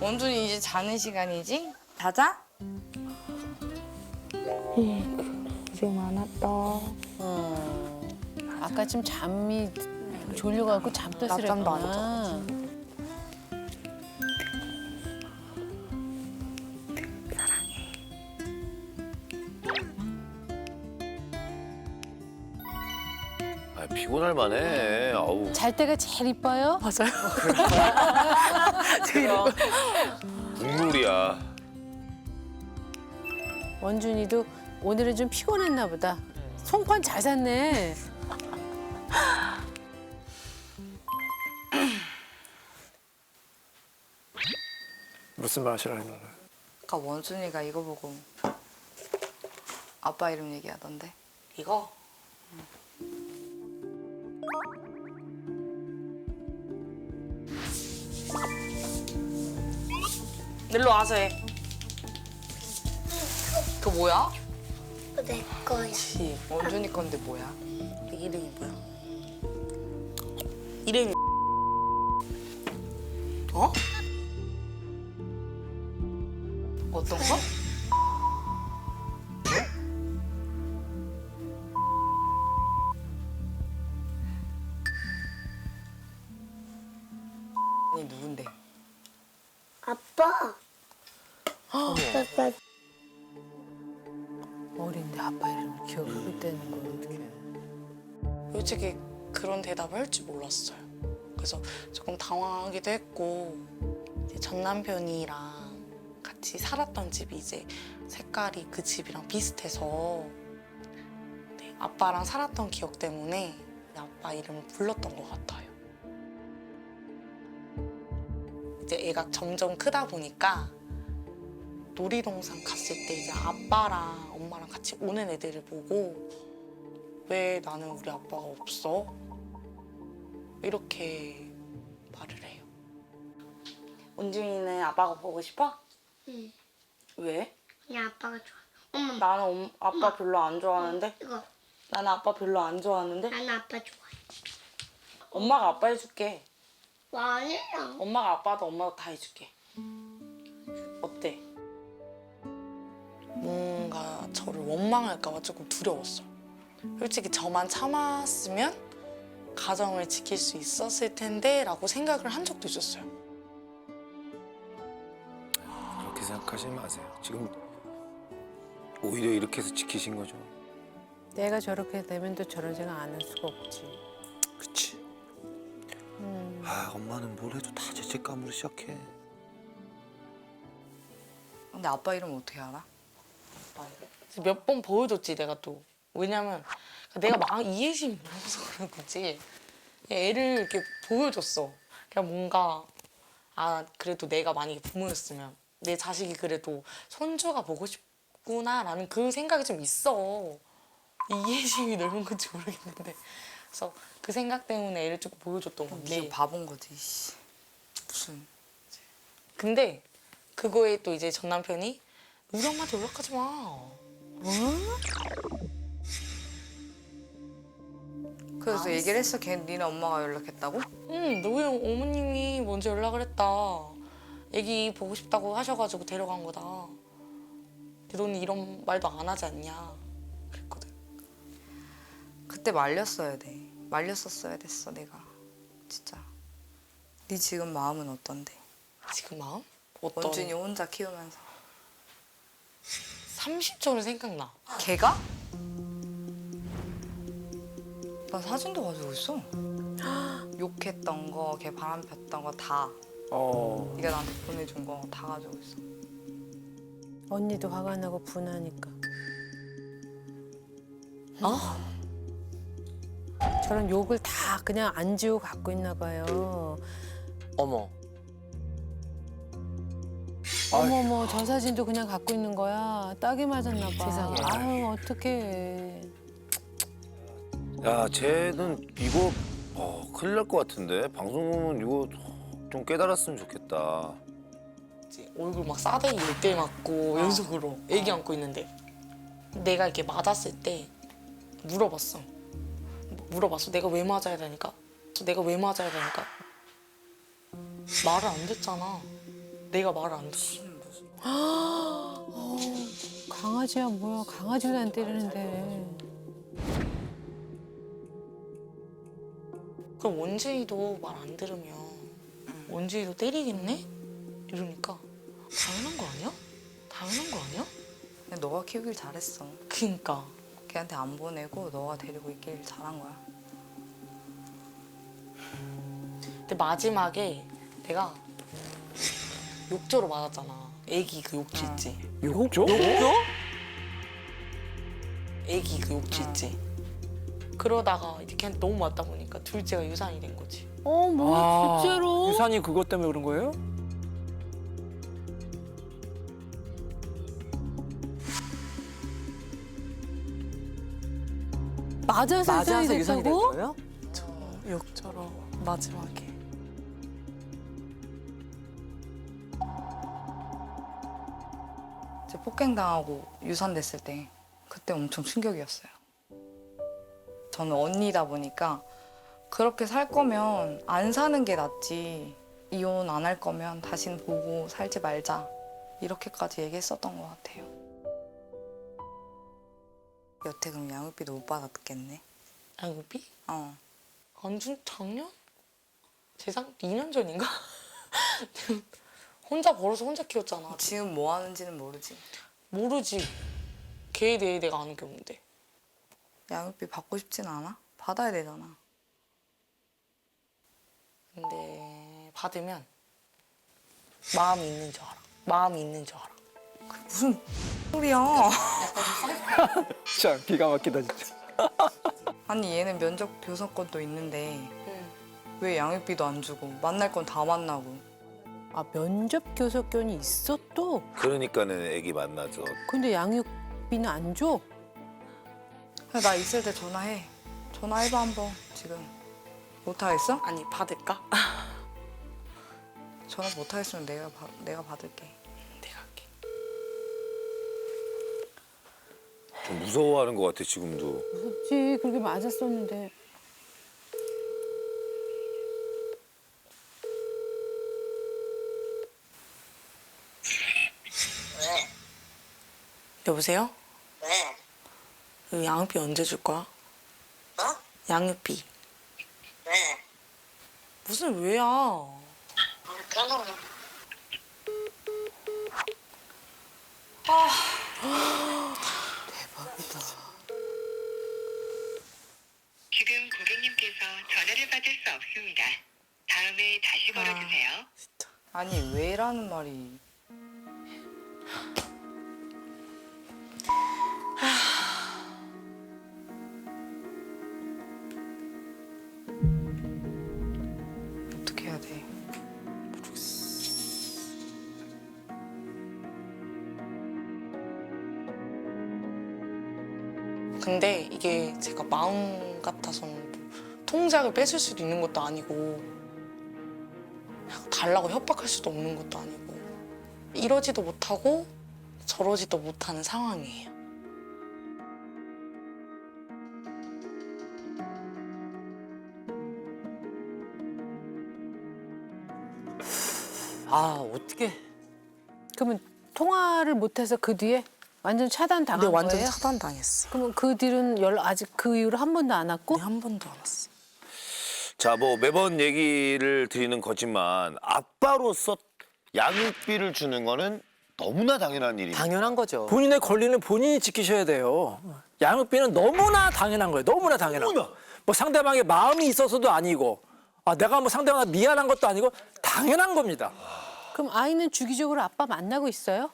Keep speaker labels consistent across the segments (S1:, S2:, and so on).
S1: 원준이 이제 자는 시간이지? 자자?
S2: 고생 많았다.
S3: 아까 좀 잠이 졸려갖고
S1: 낮잠도 안
S3: 잠들었구나.
S4: 아, 피곤할 만해. 아우.
S3: 잘 때가 제일 이뻐요?
S1: 맞아요.
S4: 국룰이야.
S3: 원준이도 오늘은 좀 피곤했나 보다. 송판 잘 샀네.
S5: 무슨 맛이라 했나?
S1: 아까 원준이가 이거 보고 아빠 이름 얘기하던데.
S6: 이거? 일로 와서 해.
S1: 그 뭐야?
S2: 내 거야.
S6: 지
S1: 원준이 건데 뭐야?
S6: 이름이 뭐야? 이름이 어?
S1: 어떤 거?
S3: 기억하겠다는 건 어떡해.
S6: 솔직히 그런 대답을 할 줄 몰랐어요. 그래서 조금 당황하기도 했고 전 남편이랑 같이 살았던 집이 이제 색깔이 그 집이랑 비슷해서 네, 아빠랑 살았던 기억 때문에 아빠 이름을 불렀던 것 같아요. 이제 애가 점점 크다 보니까 놀이동산 갔을 때 이제 아빠랑 엄마랑 같이 오는 애들을 보고 왜 나는 우리 아빠가 없어? 이렇게 말을 해요. 은중이는 아빠가 보고 싶어?
S2: 응.
S6: 왜?
S2: 그냥 아빠가 좋아. 엄마
S6: 나는 엄- 아빠 별로 안 좋아하는데?
S2: 이거.
S6: 나는 아빠 별로 안 좋아하는데?
S2: 나는 아빠 좋아해.
S6: 엄마가 아빠 해줄게.
S2: 아니야.
S6: 엄마가 아빠도 엄마도 다 해줄게. 뭔가 저를 원망할까봐 조금 두려웠어. 솔직히 저만 참았으면 가정을 지킬 수 있었을 텐데 라고 생각을 한 적도 있었어요.
S4: 그렇게 생각하지 마세요. 지금 오히려 이렇게 해서 지키신 거죠.
S3: 내가 저렇게 되면 또 저런 생각 안 할 수가 없지.
S4: 그치.
S3: 음.
S4: 아, 엄마는 뭘 해도 다 죄책감으로 시작해.
S1: 근데 아빠 이름 어떻게 알아?
S6: 몇 번 보여줬지 내가 또. 왜냐면 내가 막 이해심이 없어서 그런 거지. 애를 이렇게 보여줬어. 그냥 뭔가 아 그래도 내가 만약에 부모였으면 내 자식이 그래도 손주가 보고 싶구나라는 그 생각이 좀 있어. 이해심이 넓은 건지 모르겠는데. 그래서 그 생각 때문에 애를 조금 보여줬던 건데.
S1: 네가 바본 거지. 씨. 무슨.
S6: 근데 그거에 또 이제 전 남편이 우리 엄마한테 연락하지 마
S1: 그래서 얘기를 했어. 걔 니네 엄마가 연락했다고?
S6: 응, 너희 어머님이 먼저 연락을 했다. 애기 보고 싶다고 하셔가지고 데려간 거다. 근데 너는 이런 말도 안 하지 않냐. 그랬거든.
S1: 그때 말렸어야 돼. 말렸었어야 됐어 내가. 진짜. 네 지금 마음은 어떤데?
S6: 지금 마음? 어떤?
S1: 원준이 혼자 키우면서.
S6: 30초는 생각나.
S1: 걔가? 나 사진도 가지고 있어. 욕했던 거, 걔 바람 폈던 거 다.
S5: 어.
S1: 네가 나한테 보내준 거 다 가지고 있어.
S3: 언니도 화가 나고 분하니까.
S6: 어?
S3: 저런 욕을 다 그냥 안 지우고 갖고 있나 봐요.
S4: 어머.
S3: 어머머 저 사진도 그냥 갖고 있는 거야. 딱이 맞았나 봐. 세상에. 아유 어떡해.
S4: 야, 쟤는 이거 어, 큰일 날 것 같은데. 방송 보면 이거 좀 깨달았으면 좋겠다.
S6: 이제 얼굴 막 싸대기 열대 맞고 연속으로 애기 안고 있는데 내가 이렇게 맞았을 때 물어봤어. 물어봤어. 내가 왜 맞아야 되니까? 내가 왜 맞아야 되니까? 말을 안 듣잖아. 내가 말을 안 들었어.
S3: 강아지야 뭐야 강아지도 안 때리는데.
S6: 그럼 원진이도 말 안 들으면 원진이도 때리겠네? 이러니까 당연한 거 아니야? 당연한 거 아니야?
S1: 근데 너가 키우길 잘했어.
S6: 그니까
S1: 걔한테 안 보내고 너가 데리고 있길 잘한 거야.
S6: 근데 마지막에 내가 욕조로 맞았잖아. 애기 그 욕조 있지.
S5: 욕조?
S6: 애기 그 욕조 있지. 그러다가 이렇게 걔한테 너무 맞다 보니까 둘째가 유산이 된 거지.
S3: 어 뭐야
S5: 아,
S3: 진짜로?
S5: 유산이 그것 때문에 그런 거예요?
S3: 맞아서 유산이 됐다고?
S6: 욕조로 마지막에.
S1: 폭행당하고 유산됐을 때 그때 엄청 충격이었어요. 저는 언니다 보니까 그렇게 살 거면 안 사는 게 낫지 이혼 안 할 거면 다시는 보고 살지 말자 이렇게까지 얘기했었던 것 같아요. 여태 그럼 양육비도 못 받았겠네.
S6: 양육비?
S1: 어.
S6: 안준 작년? 재상 2년 전인가? 혼자 벌어서 혼자 키웠잖아.
S1: 지금 뭐 하는지는 모르지.
S6: 모르지. 걔에 대해 내가 아는 게 없는데.
S1: 양육비 받고 싶진 않아? 받아야 되잖아.
S6: 근데 받으면 마음이 있는 줄 알아. 마음이 있는 줄 알아.
S1: 무슨 소리야?
S5: 진짜 기가 막히다 진짜.
S1: 아니 얘는 면접 교섭권도 있는데
S6: 응.
S1: 왜 양육비도 안 주고 만날 건 다 만나고
S3: 아 면접 교섭견이 있어 또?
S4: 그러니까는 애기 만나죠.
S3: 근데 양육비는 안 줘?
S1: 나 있을 때 전화해 전화해봐 한번 지금 못하겠어?
S6: 아니 받을까?
S1: 전화 못하겠으면 내가 바, 내가 받을게
S6: 내가 할게.
S4: 좀 무서워하는 것 같아 지금도.
S3: 무섭지 그렇게 맞았었는데.
S6: 여보세요?
S7: 왜?
S6: 그 양육비 언제 줄 거야?
S7: 뭐?
S6: 양육비.
S7: 왜?
S6: 무슨 왜야?
S7: 어, 그러면 지금 고객님께서 전화를 받을 수 없습니다. 다음에 다시 걸어주세요.
S1: 아니 왜라는 말이
S6: 근데 이게 제가 마음 같아서는 뭐 통장을 뺏을 수도 있는 것도 아니고 달라고 협박할 수도 없는 것도 아니고 이러지도 못하고 저러지도 못하는 상황이에요.
S8: 아 어떻게
S3: 그러면 통화를 못해서 그 뒤에 완전 차단 당한
S6: 근데 완전
S3: 거예요?
S6: 차단당했어.
S3: 그러면 그 뒤로는 연락 아직 그 이후로 한 번도 안 왔고?
S6: 근데 한 번도 안 왔어.
S4: 자, 뭐 매번 얘기를 드리는 거지만 아빠로서 양육비를 주는 거는 너무나 당연한 일입니다.
S8: 당연한 거죠.
S5: 본인의 권리는 본인이 지키셔야 돼요. 양육비는 너무나 당연한 거예요. 너무나 당연한 거. 뭐 상대방의 마음이 있어서도 아니고 아 내가 뭐 상대방한테 미안한 것도 아니고 당연한 겁니다.
S3: 그럼 아이는 주기적으로 아빠 만나고 있어요?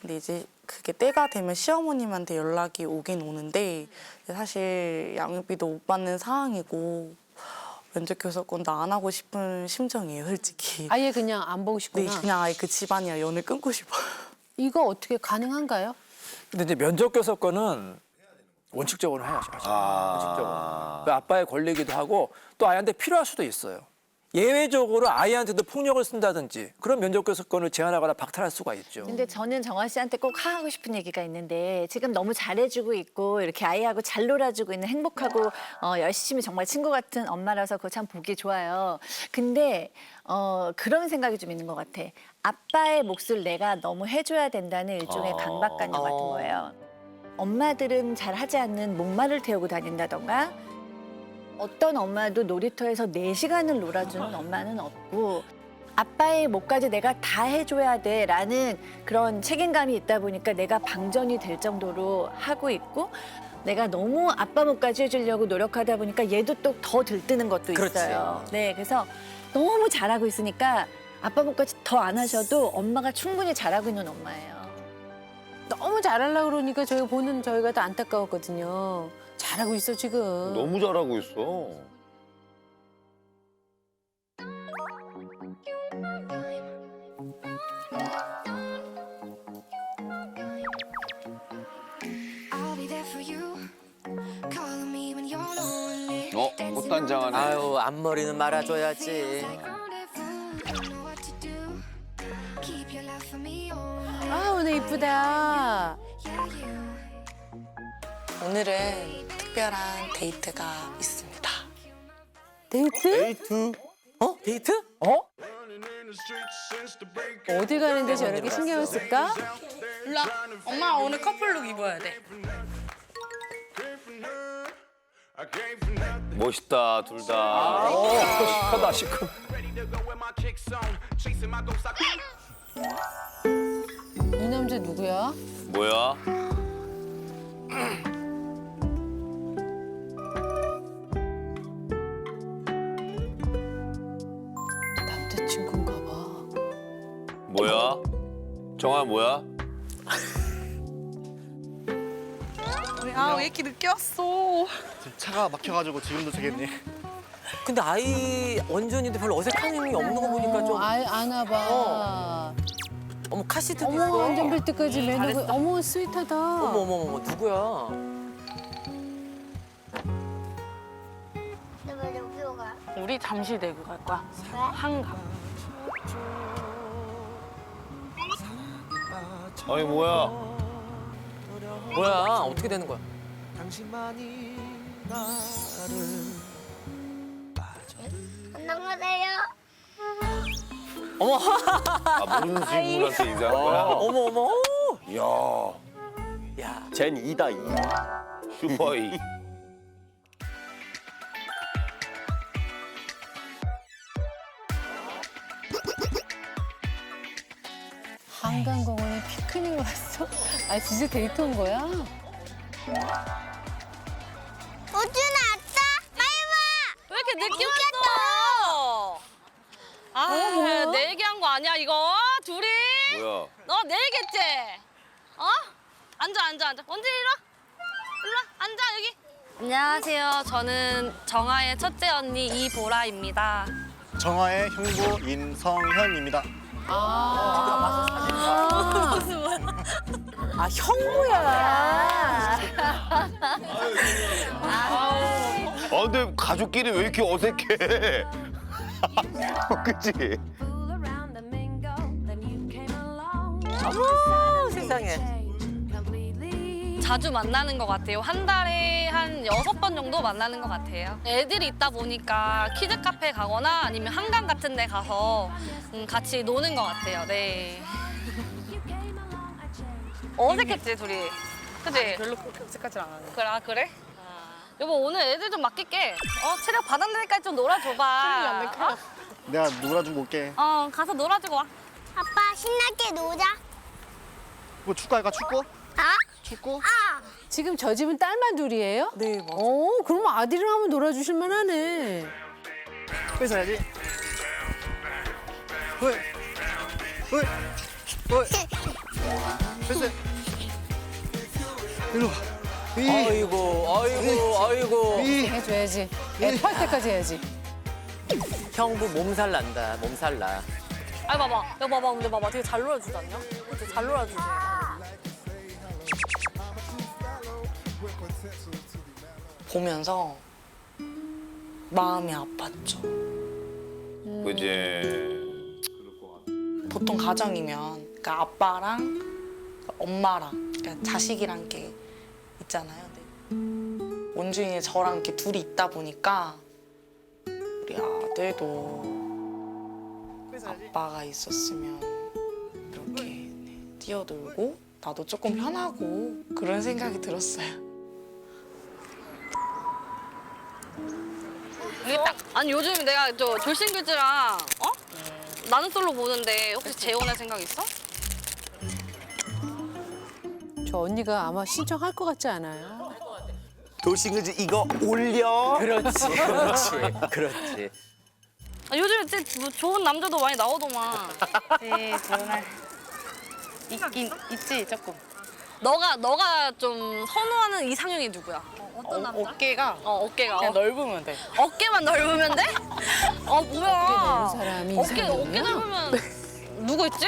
S6: 근데 이제 그게 때가 되면 시어머님한테 연락이 오긴 오는데 사실 양육비도 못 받는 상황이고 면접 교섭권도 안 하고 싶은 심정이에요, 솔직히.
S3: 아예 그냥 안 보고
S6: 네,
S3: 싶구나.
S6: 그냥 아예 그 집안이랑 연을 끊고 싶어요.
S3: 이거 어떻게 가능한가요?
S5: 근데 이제 면접 교섭권은 원칙적으로 해야죠. 원칙적으로.
S4: 아,
S5: 그 아빠의 권리이기도 하고 또 아이한테 필요할 수도 있어요. 예외적으로 아이한테도 폭력을 쓴다든지 그런 면접 교섭권을 제한하거나 박탈할 수가 있죠.
S8: 근데 저는 정화 씨한테 꼭 하고 싶은 얘기가 있는데 지금 너무 잘해주고 있고 이렇게 아이하고 잘 놀아주고 있는 행복하고 어, 열심히 정말 친구 같은 엄마라서 그거 참 보기 좋아요. 근데 어, 그런 생각이 좀 있는 것 같아. 아빠의 몫을 내가 너무 해줘야 된다는 일종의
S4: 아.
S8: 강박관념 같은
S6: 어.
S8: 거예요. 엄마들은 잘 하지 않는 목마를 태우고 다닌다던가 어떤 엄마도 놀이터에서 네시간을 놀아주는 엄마는 없고 아빠의 몫까지 내가 다 해줘야 돼 라는 그런 책임감이 있다 보니까 내가 방전이 될 정도로 하고 있고 내가 너무 아빠 몫까지 해주려고 노력하다 보니까 얘도 또 더 들뜨는 것도
S5: 그렇지.
S8: 있어요. 네, 그래서 너무 잘하고 있으니까 아빠 몫까지 더 안 하셔도 엄마가 충분히 잘하고 있는 엄마예요.
S3: 너무 잘하려고 그러니까 저희가 보는 저희가 더 안타까웠거든요. 잘하고 있어 지금.
S4: 너무 잘하고 있어. 어, 꽃단장 하네.
S5: 아유 앞머리는 말아줘야지.
S3: 아 오늘 이쁘다.
S6: 오늘은 특별한 데이트가 있습니다.
S3: 데이트?
S4: 데이트?
S5: 어? 데이트? 어?
S3: 어디 가는데 저렇게 신경을 쓸까?
S6: 일로 와. 엄마 오늘 커플룩 입어야 돼.
S4: 멋있다, 둘 다.
S5: 어, 시크하다 시크.
S3: 이 남자 누구야?
S4: 뭐야? 뭐야? 정아 뭐야?
S6: 아 왜 이렇게 늦게 왔어?
S9: 차가 막혀가지고 지금도 되겠네.
S5: 근데 아이 원준이도 별로 어색한 힘이 없는 거 보니까 좀
S3: 아, 아나 봐.
S5: 어머 카시트도
S3: 어머
S5: 있어.
S3: 안전벨트까지 매너고 어머 스윗하다.
S5: 어머 어머 어머 누구야?
S2: 너왜 여기로 가?
S6: 우리 잠시 내고 갈 거야. 한강.
S4: 아니 뭐야?
S5: 뭐야 어떻게 되는 거야?
S2: 안녕하세요.
S5: 어머
S4: 아 모르는 친구한테 인사한 거야?
S5: 어머 어머.
S4: 이야,
S5: 야
S9: 젠 2다 2.
S4: 슈퍼이.
S3: 왔어? 아 진짜 데이트 온 거야?
S2: 우준아 왔다. 빨리 와.
S10: 왜 이렇게 늦게 왔어? 아, 내 얘기한 거 아니야 이거? 둘이?
S4: 뭐야?
S10: 너 내 얘기했지? 어? 앉아 앉아 앉아. 언제 일어? 일로 와. 앉아 여기. 안녕하세요. 저는 정아의 첫째 언니 이보라입니다.
S9: 정화의 형부 인성현입니다.
S3: 아 형부야.
S4: 아 근데 가족끼리 왜 이렇게 어색해? 그치?
S10: 어머 세상에. 자주 만나는 것 같아요. 한 달에 한 여섯 번 정도 만나는 것 같아요. 애들이 있다 보니까 키즈 카페 가거나 아니면 한강 같은 데 가서 음, 같이 노는 것 같아요. 네. 어색했지 둘이. 그지?
S6: 별로 그렇게 어색하지 않았는데.
S10: 그래, 아, 그래? 여보 오늘 애들 좀 맡길게. 어 체력 받았으니까 좀 놀아줘봐.
S9: 내가 놀아주고 올게.
S10: 어? 어 가서 놀아주고 와.
S2: 아빠 신나게 놀자.
S9: 뭐 축구 할까 축구?
S2: 아?
S9: 축구?
S3: 지금 저 집은 딸만 둘이에요?
S5: 네 뭐.
S3: 어 그럼 아들이랑 한번 놀아주실 만하네.
S9: 뺏어야지. 헐. 헐. 헐. 뺏어. 일로 와. 이.
S5: 아이고 아이고 아이고
S9: 이.
S3: 해줘야지. 애팔 때까지 해야지.
S5: 형부 몸살 난다 몸살 나.
S10: 아 봐봐. 야 봐봐. 근데 봐봐. 되게 잘 놀아주지 않냐? 되게 잘 놀아주지.
S6: 보면서 마음이 아팠죠.
S4: 그지.
S6: 보통 가정이면 그러니까 아빠랑 엄마랑 그러니까 자식이랑 이렇게 있잖아요. 네. 원준이 저랑 이렇게 둘이 있다 보니까 우리 아들도 아빠가 있었으면 이렇게 네, 뛰어놀고 나도 조금 편하고 그런 생각이 들었어요.
S10: 이게 딱 아니 요즘 내가 저 졸신규즈랑 어? 나는 솔로 보는데 혹시 재혼할 생각 있어?
S3: 저 언니가 아마 신청할 것 같지 않아요?
S11: 돌싱글즈 이거 올려.
S5: 그렇지, 그렇지, 그렇지.
S10: 아, 요즘에 진짜 뭐 좋은 남자도 많이 나오더만.
S6: 네, 저는 있긴 있지 조금.
S10: 너가 너가 좀 선호하는 이상형이 누구야? 어떤 남자?
S6: 어깨가
S10: 어 어깨가
S6: 그냥
S10: 어,
S6: 넓으면 돼.
S10: 어깨만 넓으면 돼? 어 뭐야?
S3: 사람이
S10: 어깨
S3: 이상형이야?
S10: 어깨 넓으면 누구 있지?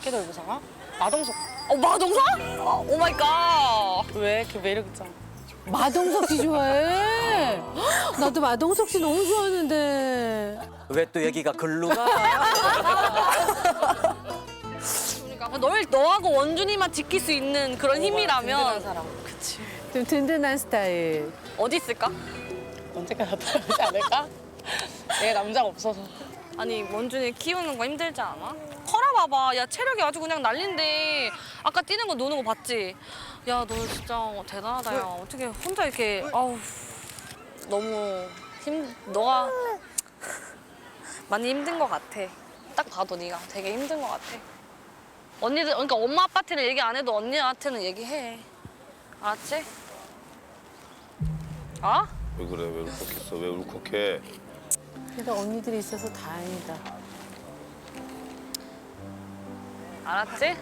S6: 어깨 넓으사가 마동석.
S10: 어 마동석? 어, 오 마이 갓.
S6: 왜? 그 매력 있잖아.
S3: 마동석 씨 좋아해? 헉, 나도 마동석 씨 너무 좋아하는데.
S5: 왜 또 얘기가 글로 가?
S10: 그러니까 널 너하고 원준이만 지킬 수 있는 그런 힘이라면
S6: 사람.
S3: 좀 든든한 스타일.
S10: 어디 있을까?
S6: 언제까 나타나지 않을까? 내가 남자가 없어서.
S10: 아니 원준이 키우는 거 힘들지 않아? 커라 봐봐. 야 체력이 아주 그냥 난린데 아까 뛰는 거 노는 거 봤지? 야 너 진짜 대단하다. 야 어떻게 혼자 이렇게 아우 너무 힘 너가 많이 힘든 것 같아. 딱 봐도 네가 되게 힘든 것 같아. 언니들 그러니까 엄마 아빠한테는 얘기 안 해도 언니한테는 얘기해. 알았지? 아?
S4: 왜 그래? 왜 울컥했어? 왜 울컥해?
S3: 그래도 언니들이 있어서 다행이다.
S10: 알았지?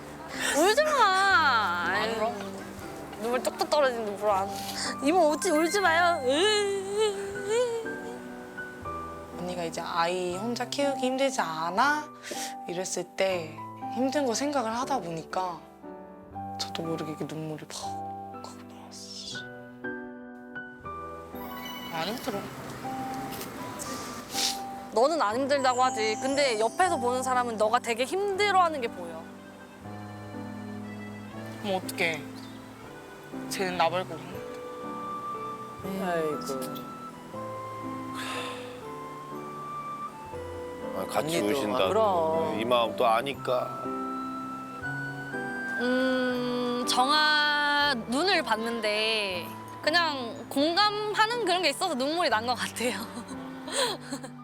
S10: 울지 마. 아유, 눈물 뚝뚝 떨어지는데 뭘 안. 이모 울지 울지 마요.
S6: 언니가 이제 아이 혼자 키우기 힘들지 않아? 이랬을 때 힘든 거 생각을 하다 보니까 저도 모르게 이렇게 눈물이 팍 하고 나왔어. 안 힘들어.
S10: 너는 안 힘들다고 하지. 근데 옆에서 보는 사람은 너가 되게 힘들어하는 게 보여.
S6: 그럼 어떡해. 쟤는 나 말고
S5: 아이고.
S4: 같이
S5: 언니도,
S4: 우신다.
S5: 아, 그럼.
S4: 이 마음 또 아니까.
S10: 음 정아 눈을 봤는데 그냥 공감하는 그런 게 있어서 눈물이 난 것 같아요.